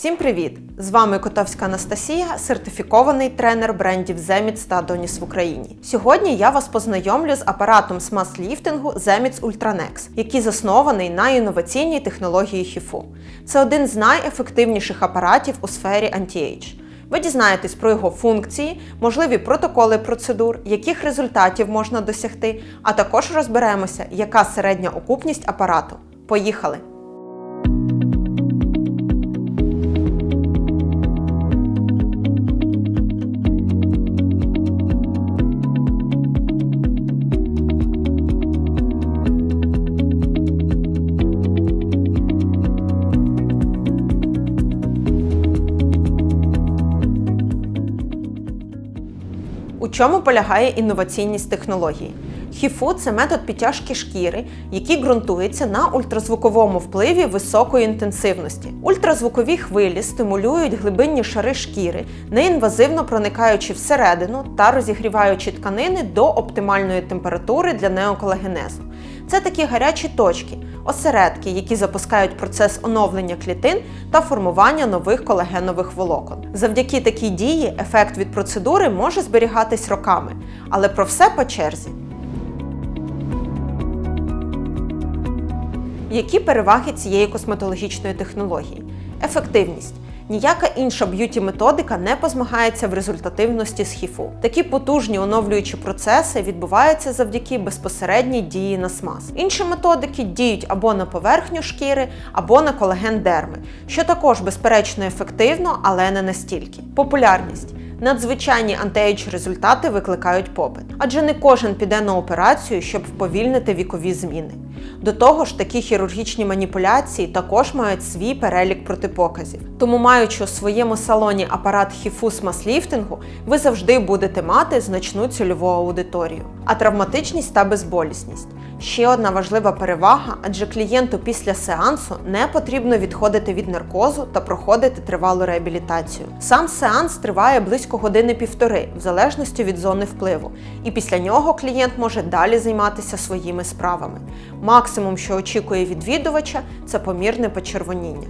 Всім привіт! З вами Котовська Анастасія, сертифікований тренер брендів Zemits та Adonis в Україні. Сьогодні я вас познайомлю з апаратом смаз-ліфтингу Zemits Ultranex, який заснований на інноваційній технології HIFU. Це один з найефективніших апаратів у сфері anti-age. Ви дізнаєтесь про його функції, можливі протоколи процедур, яких результатів можна досягти, а також розберемося, яка середня окупність апарату. Поїхали! У чому полягає інноваційність технології? Хіфу це метод підтяжки шкіри, який ґрунтується на ультразвуковому впливі високої інтенсивності. Ультразвукові хвилі стимулюють глибинні шари шкіри, неінвазивно проникаючи всередину та розігріваючи тканини до оптимальної температури для неоколагенезу. Це такі гарячі точки, осередки, які запускають процес оновлення клітин та формування нових колагенових волокон. Завдяки такій дії ефект від процедури може зберігатись роками, але про все по черзі. Які переваги цієї косметологічної технології? Ефективність. Ніяка інша б'юті-методика не позмагається в результативності з хіфу. Такі потужні оновлюючі процеси відбуваються завдяки безпосередній дії на смаз. Інші методики діють або на поверхню шкіри, або на колаген дерми, що також безперечно ефективно, але не настільки. Популярність. Надзвичайні антиейдж результати викликають попит, адже не кожен піде на операцію, щоб вповільнити вікові зміни. До того ж, такі хірургічні маніпуляції також мають свій перелік протипоказів. Тому, маючи у своєму салоні апарат хіфус масліфтингу, ви завжди будете мати значну цільову аудиторію. А травматичність та безболісність. Ще одна важлива перевага, адже клієнту після сеансу не потрібно відходити від наркозу та проходити тривалу реабілітацію. Сам сеанс триває близько години-півтори, в залежності від зони впливу, і після нього клієнт може далі займатися своїми справами. Максимум, що очікує відвідувача, це помірне почервоніння.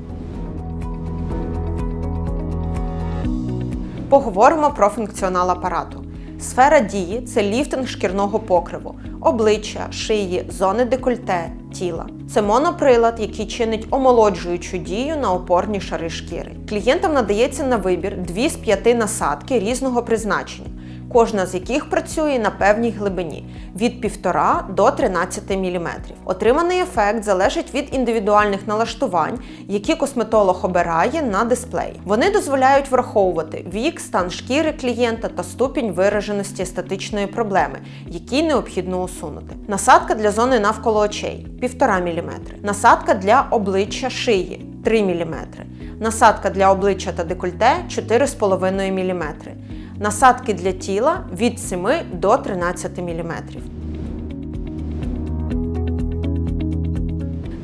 Поговоримо про функціонал апарату. Сфера дії це ліфтинг шкірного покриву, обличчя, шиї, зони декольте, тіла. Це моноприлад, який чинить омолоджуючу дію на опорні шари шкіри. Клієнтам надається на вибір 2 з 5 насадки різного призначення, кожна з яких працює на певній глибині від 1,5 до 13 мм. Отриманий ефект залежить від індивідуальних налаштувань, які косметолог обирає на дисплеї. Вони дозволяють враховувати вік, стан шкіри клієнта та ступінь вираженості естетичної проблеми, які необхідно усунути. Насадка для зони навколо очей 1,5 мм. Насадка для обличчя шиї 3 мм. Насадка для обличчя та декольте 4,5 мм. Насадки для тіла від 7 до 13 мм.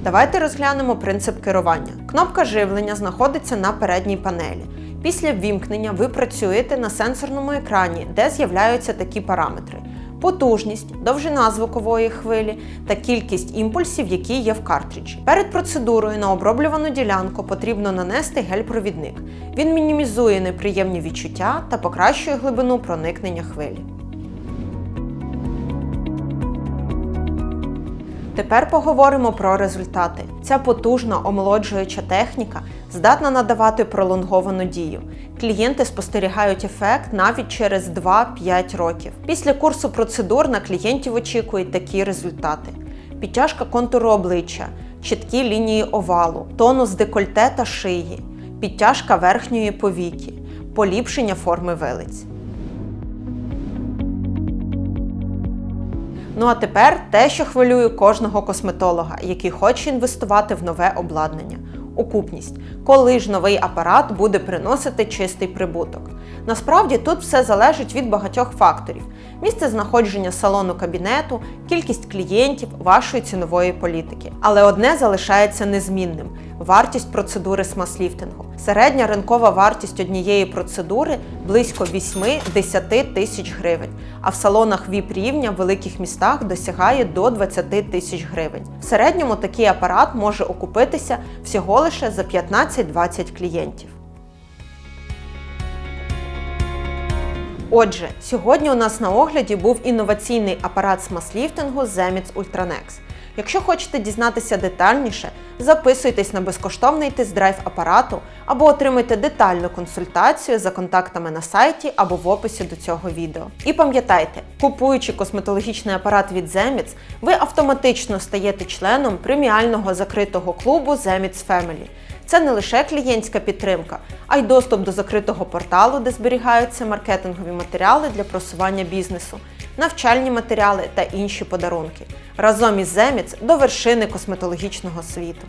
Давайте розглянемо принцип керування. Кнопка живлення знаходиться на передній панелі. Після ввімкнення ви працюєте на сенсорному екрані, де з'являються такі параметри: потужність, довжина звукової хвилі та кількість імпульсів, які є в картриджі. Перед процедурою на оброблювану ділянку потрібно нанести гель-провідник. Він мінімізує неприємні відчуття та покращує глибину проникнення хвилі. Тепер поговоримо про результати. Ця потужна омолоджуюча техніка здатна надавати пролонговану дію. Клієнти спостерігають ефект навіть через 2-5 років. Після курсу процедур на клієнтів очікують такі результати: підтяжка контуру обличчя, чіткі лінії овалу, тонус декольте та шиї, підтяжка верхньої повіки, поліпшення форми вилиць. Ну а тепер те, що хвилює кожного косметолога, який хоче інвестувати в нове обладнання. Окупність, коли ж новий апарат буде приносити чистий прибуток. Насправді тут все залежить від багатьох факторів: місце знаходження салону кабінету, кількість клієнтів, вашої цінової політики. Але одне залишається незмінним: вартість процедури смаз-ліфтингу. Середня ринкова вартість однієї процедури близько 8-10 тисяч гривень, а в салонах ВІП рівня в великих містах досягає до 20 тисяч гривень. В середньому такий апарат може окупитися всього лише за 15-20 клієнтів. Отже, сьогодні у нас на огляді був інноваційний апарат смаз-ліфтингу Zemits Ultranex. Якщо хочете дізнатися детальніше, записуйтесь на безкоштовний тест-драйв апарату або отримайте детальну консультацію за контактами на сайті або в описі до цього відео. І пам'ятайте, купуючи косметологічний апарат від Zemits, ви автоматично стаєте членом преміального закритого клубу Zemits Family. Це не лише клієнтська підтримка, а й доступ до закритого порталу, де зберігаються маркетингові матеріали для просування бізнесу, навчальні матеріали та інші подарунки. Разом із Земіц до вершини косметологічного світу.